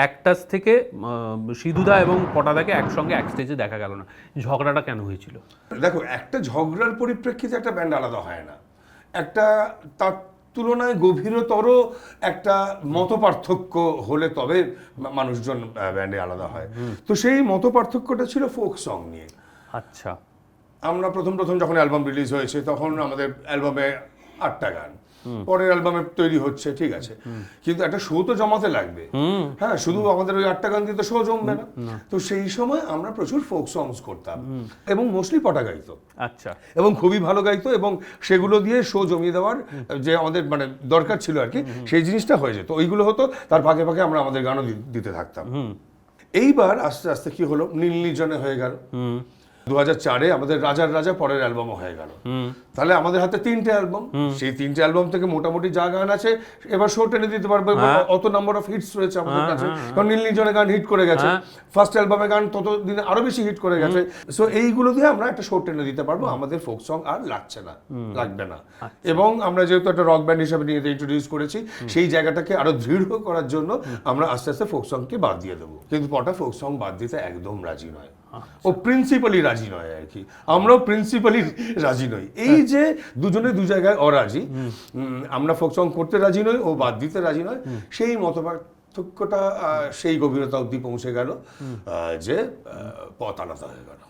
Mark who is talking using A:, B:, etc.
A: Cactus থেকে সিধুদা এবং পটাদাকে একসঙ্গে এক স্টেজে দেখা গেল না। ঝগড়াটা কেন হয়েছিল?
B: দেখো একটা ঝগড়ার পরিপ্রেক্ষিতে একটা ব্যান্ড আলাদা হয় না। একটা তার তুলনায় গভীরতর একটা মত পার্থক্য হলে তবে মানুষজন ব্যান্ডে আলাদা হয়। তো সেই মত পার্থক্যটা ছিল ফোক সং নিয়ে।
A: আচ্ছা।
B: আমরা প্রথম প্রথম যখন অ্যালবাম রিলিজ হয়েছে তখন আমাদের অ্যালবামে আটটা গান। পরের অ্যালবামে তৈরি হচ্ছে ঠিক আছে। কিন্তু একটা শো তো জমাতে লাগবে। হ্যাঁ শুধু আমাদের ওই আটটা গান দিয়ে তো শো জমবে না। তো সেই সময় আমরা প্রচুর ফোক সংস করতাম। এবং মোস্টলি পটা গাইতো।
A: আচ্ছা।
B: এবং খুবই ভালো গাইতো এবং সেগুলো দিয়ে শো জমিয়ে দেওয়ার যে আমাদের মানে দরকার ছিল আর কি সেই জিনিসটা হয়ে যেত। ওইগুলো হতো তার ফাঁকে ফাঁকে আমরা আমাদের গানও দিতে থাকতাম। এইবার আস্তে আস্তে কি হলো? নীল নির্জনে হয়ে গেল। দু হাজার চারে আমাদের রাজার রাজা পরের অ্যালবামও হয়ে গেল। তাহলে আমাদের হাতে তিনটে অ্যালবাম। সেই তিনটে অ্যালবাম থেকে মোটামুটি যা গান আছে এবার শো টেনে দিতে পারব অত নাম্বার অফ হিটস রয়েছে আমাদের কাছে। কারণ নীল নির্জনে গান হিট করে গেছে। ফার্স্ট অ্যালবামে গান তত দিনে আরও বেশি হিট করে গেছে। সো এইগুলো দিয়ে আমরা একটা শো টেনে দিতে পারব। আমাদের ফোক সং আর লাগছে না। লাগবে না। এবং আমরা যেহেতু একটা রক ব্যান্ড হিসেবে নিয়ে ইন্ট্রোডিউস করেছি সেই জায়গাটাকে আরও দৃঢ় করার জন্য আমরা আস্তে আস্তে ফোক সংকে বাদ দিয়ে দেবো। কিন্তু পটা ফোক সং বাদ দিতে একদম রাজি নয়। ও প্রিন্সিপালি রাজি নয় আর কি। আমরাও প্রিন্সিপালি রাজি নই। এই যে দুজনে দু জায়গায় অরাজি উম, আমরা ফোক সং করতে রাজি নই ও বাদ দিতে রাজি নয়। সেই মতপার্থক্যটা সেই গভীরতা অবধি পৌঁছে গেল আহ, যে পথ আলাদা হয়ে গেল।